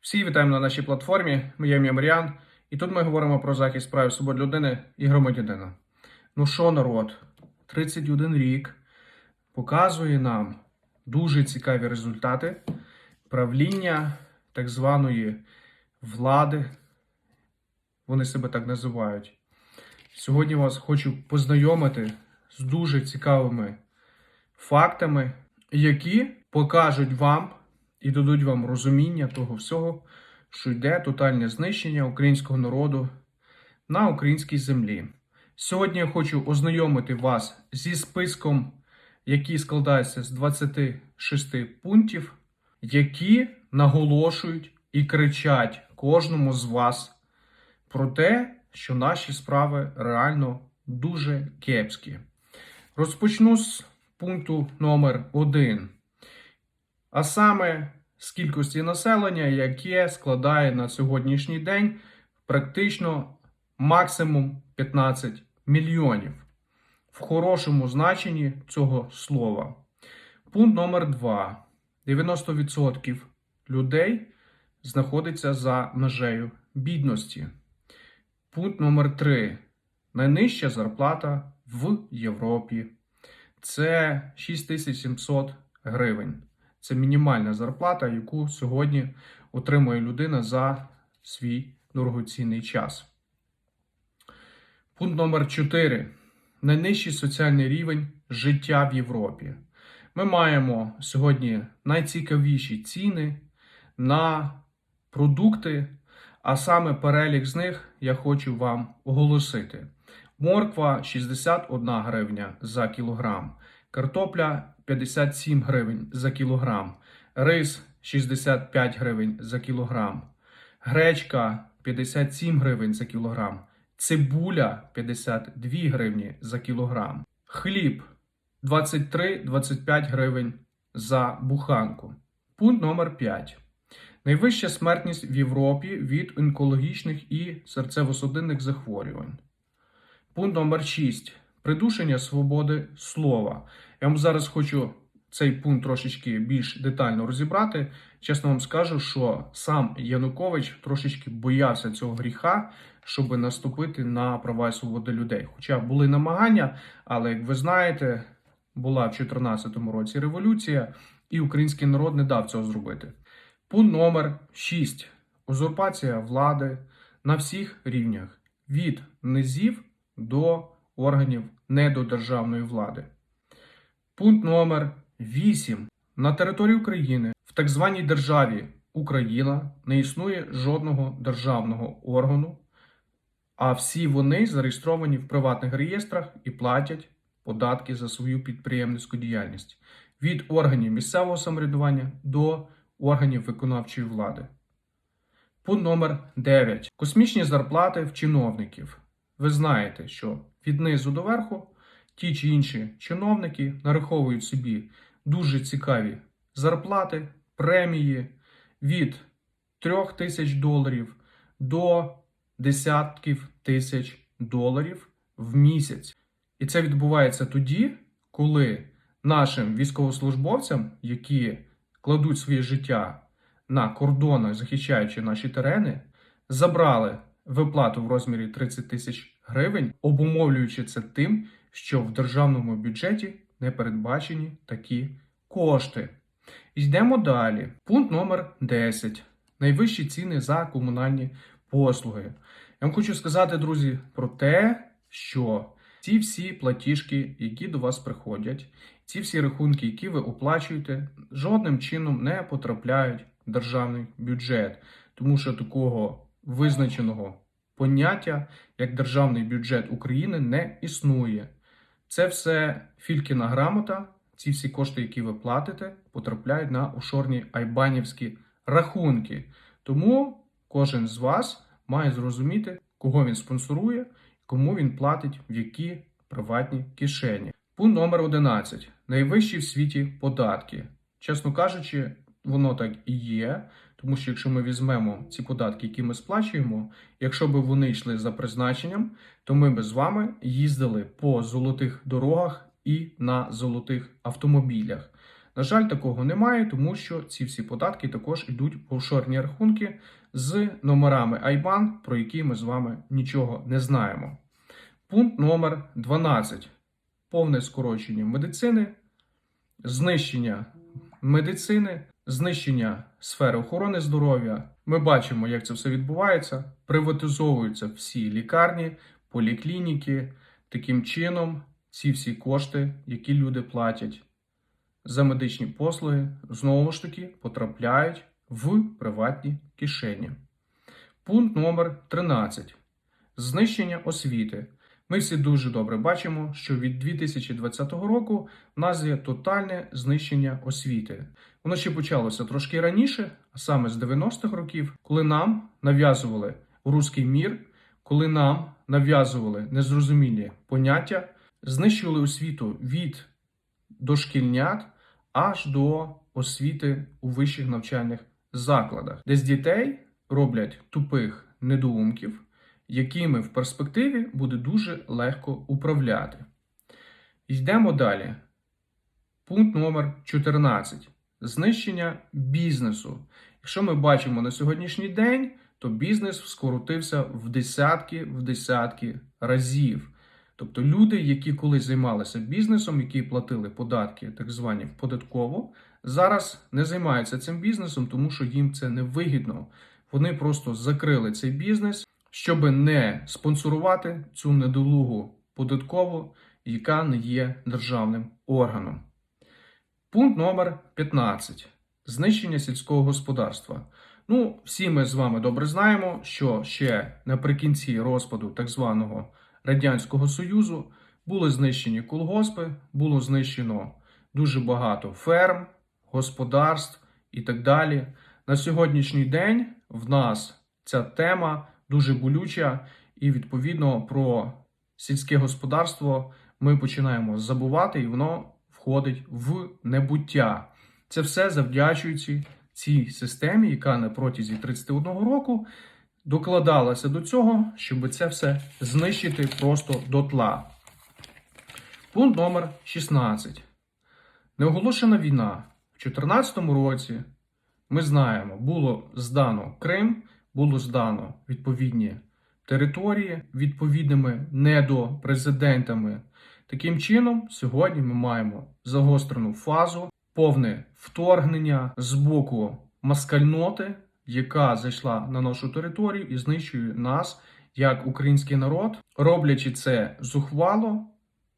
Всі вітаємо на нашій платформі. Моє ім'я Маріан, і тут ми говоримо про захист прав і свобод людини і громадянина. Ну що, народ, 31 рік показує нам дуже цікаві результати правління так званої влади. Вони себе так називають. Сьогодні вас хочу познайомити з дуже цікавими фактами, які покажуть вам і дадуть вам розуміння того всього, що йде тотальне знищення українського народу на українській землі. Сьогодні я хочу ознайомити вас зі списком, який складається з 26 пунктів, які наголошують і кричать кожному з вас про те, що наші справи реально дуже кепські. Розпочну з пункту номер 1 а саме з кількості населення, яке складає на сьогоднішній день практично максимум 15 мільйонів в хорошому значенні цього слова. Пункт номер 2. 90% людей знаходиться за межею бідності. Пункт номер 3. Найнижча зарплата в Європі. Це 6700 гривень. Це мінімальна зарплата, яку сьогодні отримує людина за свій дорогоцінний час. Пункт номер 4. Найнижчий соціальний рівень життя в Європі. Ми маємо сьогодні найцікавіші ціни на продукти, а саме перелік з них я хочу вам оголосити. Морква 61 гривня за кілограм, картопля 57 гривень за кілограм, рис 65 гривень за кілограм, гречка 57 гривень за кілограм, цибуля 52 гривні за кілограм, хліб 23-25 гривень за буханку. Пункт номер 5. Найвища смертність в Європі від онкологічних і серцево-судинних захворювань. Пункт номер 6. Придушення свободи слова. Я вам зараз хочу цей пункт трошечки більш детально розібрати. Чесно вам скажу, що сам Янукович трошечки боявся цього гріха, щоб наступити на права і свободи людей. Хоча були намагання, але як ви знаєте, була в 2014 році революція, і український народ не дав цього зробити. Пункт номер 6. Узурпація влади на всіх рівнях від низів до органів недодержавної влади. Пункт номер 8. На території України в так званій державі Україна не існує жодного державного органу, а всі вони зареєстровані в приватних реєстрах і платять податки за свою підприємницьку діяльність від органів місцевого самоврядування до органів виконавчої влади. Пункт номер 9. Космічні зарплати в чиновників. Ви знаєте, що від низу до верху ті чи інші чиновники нараховують собі дуже цікаві зарплати, премії від 3 тисяч доларів до десятків тисяч доларів в місяць. І це відбувається тоді, коли нашим військовослужбовцям, які кладуть своє життя на кордонах, захищаючи наші терени, забрали виплату в розмірі 30 тисяч гривень, обумовлюючи це тим, що в державному бюджеті не передбачені такі кошти. Йдемо далі. Пункт номер 10. Найвищі ціни за комунальні послуги. Я вам хочу сказати, друзі, про те, що ці всі платіжки, які до вас приходять, ці всі рахунки, які ви оплачуєте, жодним чином не потрапляють в державний бюджет, тому що такого визначеного поняття, як державний бюджет України, не існує. Це все фількіна грамота. Ці всі кошти, які ви платите, потрапляють на офшорні айбанівські рахунки. Тому кожен з вас має зрозуміти, кого він спонсорує, кому він платить в які приватні кишені. Пункт номер 11. Найвищі в світі податки. Чесно кажучи, воно так і є. Тому що якщо ми візьмемо ці податки, які ми сплачуємо, якщо б вони йшли за призначенням, то ми б з вами їздили по золотих дорогах і на золотих автомобілях. На жаль, такого немає, тому що ці всі податки також йдуть в офшорні рахунки з номерами IBAN, про які ми з вами нічого не знаємо. Пункт номер 12. Повне скорочення медицини, знищення медицини, знищення сфери охорони здоров'я. Ми бачимо, як це все відбувається. Приватизовуються всі лікарні, поліклініки. Таким чином, ці всі кошти, які люди платять за медичні послуги, знову ж таки потрапляють в приватні кишені. Пункт номер 13. Знищення освіти. Ми всі дуже добре бачимо, що від 2020 року в нас є тотальне знищення освіти. Воно ще почалося трошки раніше, а саме з 90-х років, коли нам нав'язували руський мір, коли нам нав'язували незрозумілі поняття, знищували освіту від дошкільнят аж до освіти у вищих навчальних закладах, де з дітей роблять тупих недоумків, якими в перспективі буде дуже легко управляти. Йдемо далі. Пункт номер 14. Знищення бізнесу. Якщо ми бачимо на сьогоднішній день, то бізнес скоротився в десятки в десятки разів. Тобто люди, які колись займалися бізнесом, які платили податки, так звані податково, зараз не займаються цим бізнесом, тому що їм це не вигідно. Вони просто закрили цей бізнес, щоб не спонсорувати цю недолугу податкову, яка не є державним органом. Пункт номер 15. Знищення сільського господарства. Ну, всі ми з вами добре знаємо, що ще наприкінці розпаду так званого Радянського Союзу були знищені колгоспи, було знищено дуже багато ферм, господарств і так далі. На сьогоднішній день в нас ця тема дуже болюча, і відповідно про сільське господарство ми починаємо забувати, і воно входить в небуття. Це все завдячуючи цій системі, яка на протязі 31 року докладалася до цього, щоб це все знищити просто дотла. Пункт номер 16. Неоголошена війна. В 2014 році ми знаємо, було здано Крим, було здано відповідні території відповідними недопрезидентами. Таким чином, сьогодні ми маємо загострену фазу, повне вторгнення з боку маскальноти, яка зайшла на нашу територію і знищує нас як український народ, роблячи це зухвало,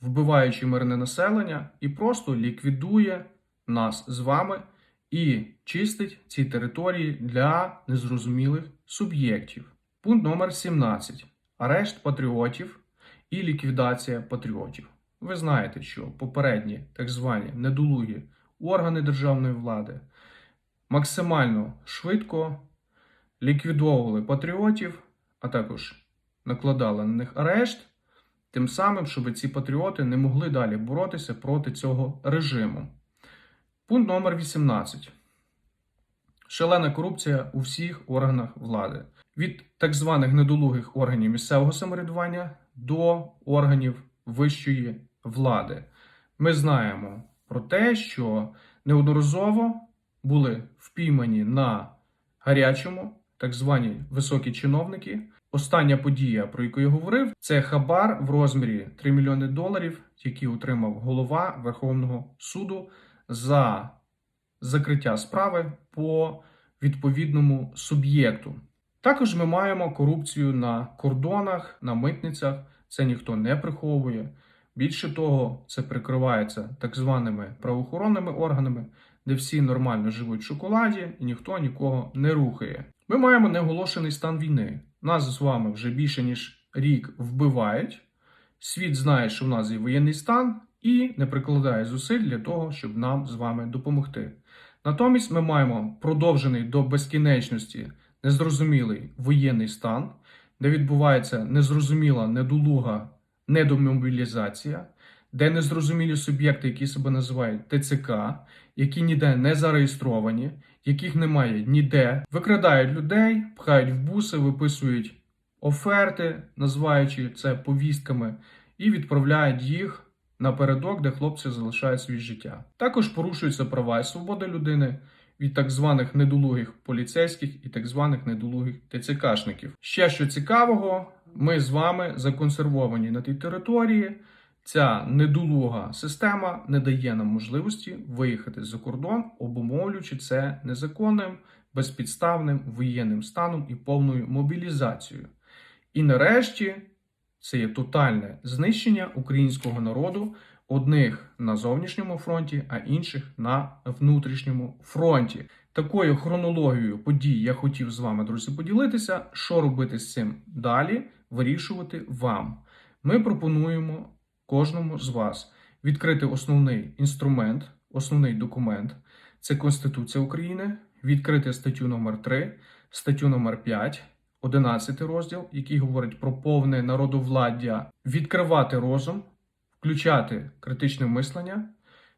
вбиваючи мирне населення, і просто ліквідує нас з вами і чистить ці території для незрозумілих суб'єктів. Пункт номер 17. Арешт патріотів і ліквідація патріотів. Ви знаєте, що попередні так звані недолугі органи державної влади максимально швидко ліквідовували патріотів, а також накладали на них арешт, тим самим, щоб ці патріоти не могли далі боротися проти цього режиму. Пункт номер 18. Шалена корупція у всіх органах влади. Від так званих недолугих органів місцевого самоврядування до органів вищої влади. Ми знаємо про те, що неодноразово були впіймані на гарячому так звані високі чиновники. Остання подія, про яку я говорив, це хабар в розмірі 3 мільйони доларів, який отримав голова Верховного суду за закриття справи по відповідному суб'єкту. Також ми маємо корупцію на кордонах, на митницях. Це ніхто не приховує. Більше того, це прикривається так званими правоохоронними органами, де всі нормально живуть в шоколаді і ніхто нікого не рухає. Ми маємо неоголошений стан війни. Нас з вами вже більше ніж рік вбивають. Світ знає, що в нас є воєнний стан, і не прикладає зусиль для того, щоб нам з вами допомогти. Натомість ми маємо продовжений до безкінечності незрозумілий воєнний стан, де відбувається незрозуміла недолуга недомобілізація, де незрозумілі суб'єкти, які себе називають ТЦК, які ніде не зареєстровані, яких немає ніде, викрадають людей, пхають в буси, виписують оферти, називаючи це повістками, і відправляють їх напередок, де хлопці залишають свій життя. Також порушуються права і свободи людини від так званих недолугих поліцейських і так званих недолугих ТЦКшників. Ще що цікавого, ми з вами законсервовані на тій території. Ця недолуга система не дає нам можливості виїхати за кордон, обумовлюючи це незаконним, безпідставним воєнним станом і повною мобілізацією. І нарешті це є тотальне знищення українського народу, одних на зовнішньому фронті, а інших на внутрішньому фронті. Такою хронологією подій я хотів з вами, друзі, поділитися. Що робити з цим далі, вирішувати вам. Ми пропонуємо кожному з вас відкрити основний інструмент, основний документ це Конституція України, відкрити статтю номер 3, статтю номер 5, 11 розділ, який говорить про повне народовладдя, відкривати розум, включати критичне мислення,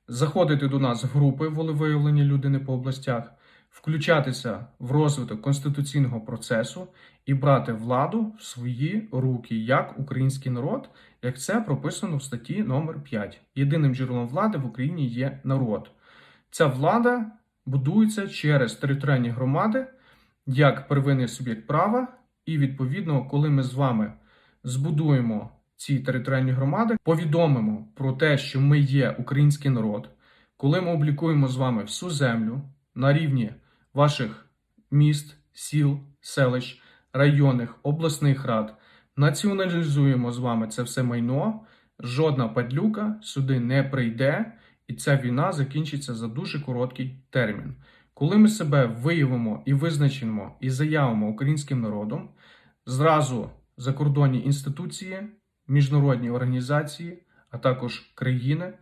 заходити до нас в групи волевиявлення людини по областях, включатися в розвиток конституційного процесу і брати владу в свої руки як український народ, як це прописано в статті номер 5. Єдиним джерелом влади в Україні є народ. Ця влада будується через територіальні громади як первинний суб'єкт права, і відповідно, коли ми з вами збудуємо ці територіальні громади, повідомимо про те, що ми є український народ, коли ми облікуємо з вами всю землю на рівні ваших міст, сіл, селищ, районних, обласних рад, націоналізуємо з вами це все майно, жодна падлюка сюди не прийде, і ця війна закінчиться за дуже короткий термін. Коли ми себе виявимо і визначимо і заявимо українським народом, зразу закордонні інституції, міжнародні організації, а також країни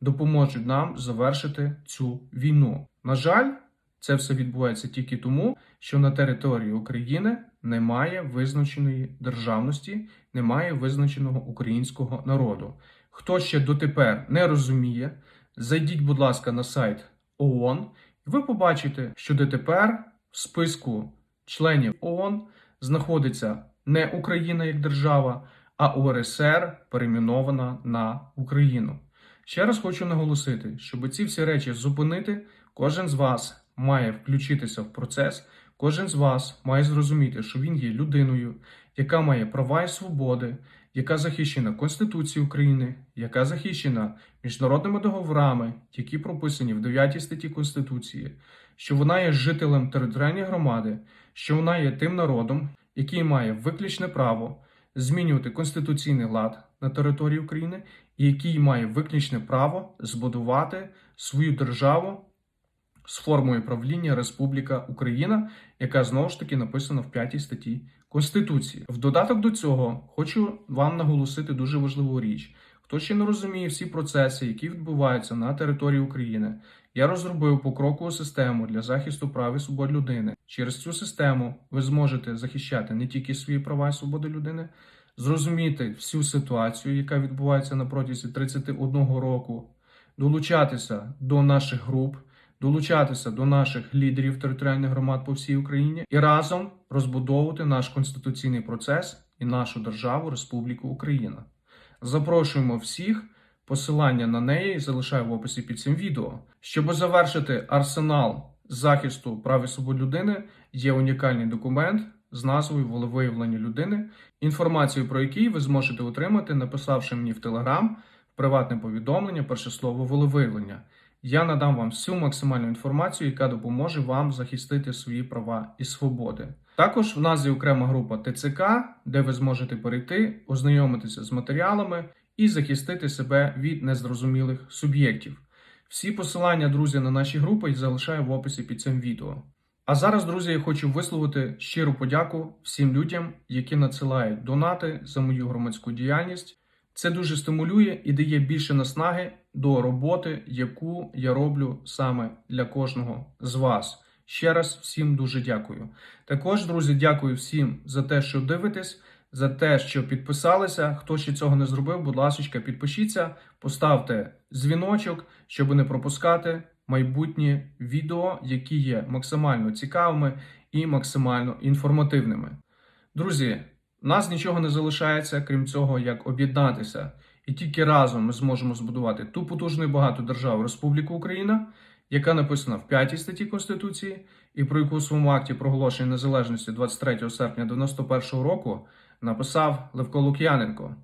допоможуть нам завершити цю війну. На жаль, це все відбувається тільки тому, що на території України немає визначеної державності, немає визначеного українського народу. Хто ще дотепер не розуміє, зайдіть, будь ласка, на сайт ООН, ви побачите, що дотепер в списку членів ООН знаходиться не Україна як держава, а УРСР перейменована на Україну. Ще раз хочу наголосити, щоб ці всі речі зупинити, кожен з вас має включитися в процес, кожен з вас має зрозуміти, що він є людиною, яка має права і свободи, яка захищена Конституцією України, яка захищена міжнародними договорами, які прописані в 9 статті Конституції, що вона є жителем територіальної громади, що вона є тим народом, який має виключне право змінювати конституційний лад на території України, і який має виключне право збудувати свою державу з формою правління Республіка Україна, яка знову ж таки написана в 5 статті Конституції. В додаток до цього хочу вам наголосити дуже важливу річ. Хто ще не розуміє всі процеси, які відбуваються на території України, я розробив покрокову систему для захисту прав і свобод людини. Через цю систему ви зможете захищати не тільки свої права і свободи людини, зрозуміти всю ситуацію, яка відбувається на протязі 31 року, долучатися до наших груп, долучатися до наших лідерів територіальних громад по всій Україні і разом розбудовувати наш конституційний процес і нашу державу Республіку Україна. Запрошуємо всіх. Посилання на неї залишаю в описі під цим відео. Щоб завершити арсенал захисту прав і свобод людини, є унікальний документ з назвою Волевиявлення людини, інформацію про який ви зможете отримати, написавши мені в Телеграм приватне повідомлення, перше слово волевиявлення. Я надам вам всю максимальну інформацію, яка допоможе вам захистити свої права і свободи. Також в нас є окрема група ТЦК, де ви зможете перейти, ознайомитися з матеріалами і захистити себе від незрозумілих суб'єктів. Всі посилання, друзі, на наші групи я залишаю в описі під цим відео. А зараз, друзі, я хочу висловити щиру подяку всім людям, які надсилають донати за мою громадську діяльність. Це дуже стимулює і дає більше наснаги до роботи, яку я роблю саме для кожного з вас. Ще раз всім дуже дякую. Також, друзі, дякую всім за те, що дивитесь, за те, що підписалися. Хто ще цього не зробив, будь ласка, підпишіться, поставте дзвіночок, щоб не пропускати майбутні відео, які є максимально цікавими і максимально інформативними. Друзі, нас нічого не залишається, крім цього, як об'єднатися І тільки разом ми зможемо збудувати ту потужну і багату державу Республіку Україна, яка написана в 5 статті Конституції, і про яку у своєму акті проголошення незалежності 23 серпня 91 року написав Левко Лук'яненко.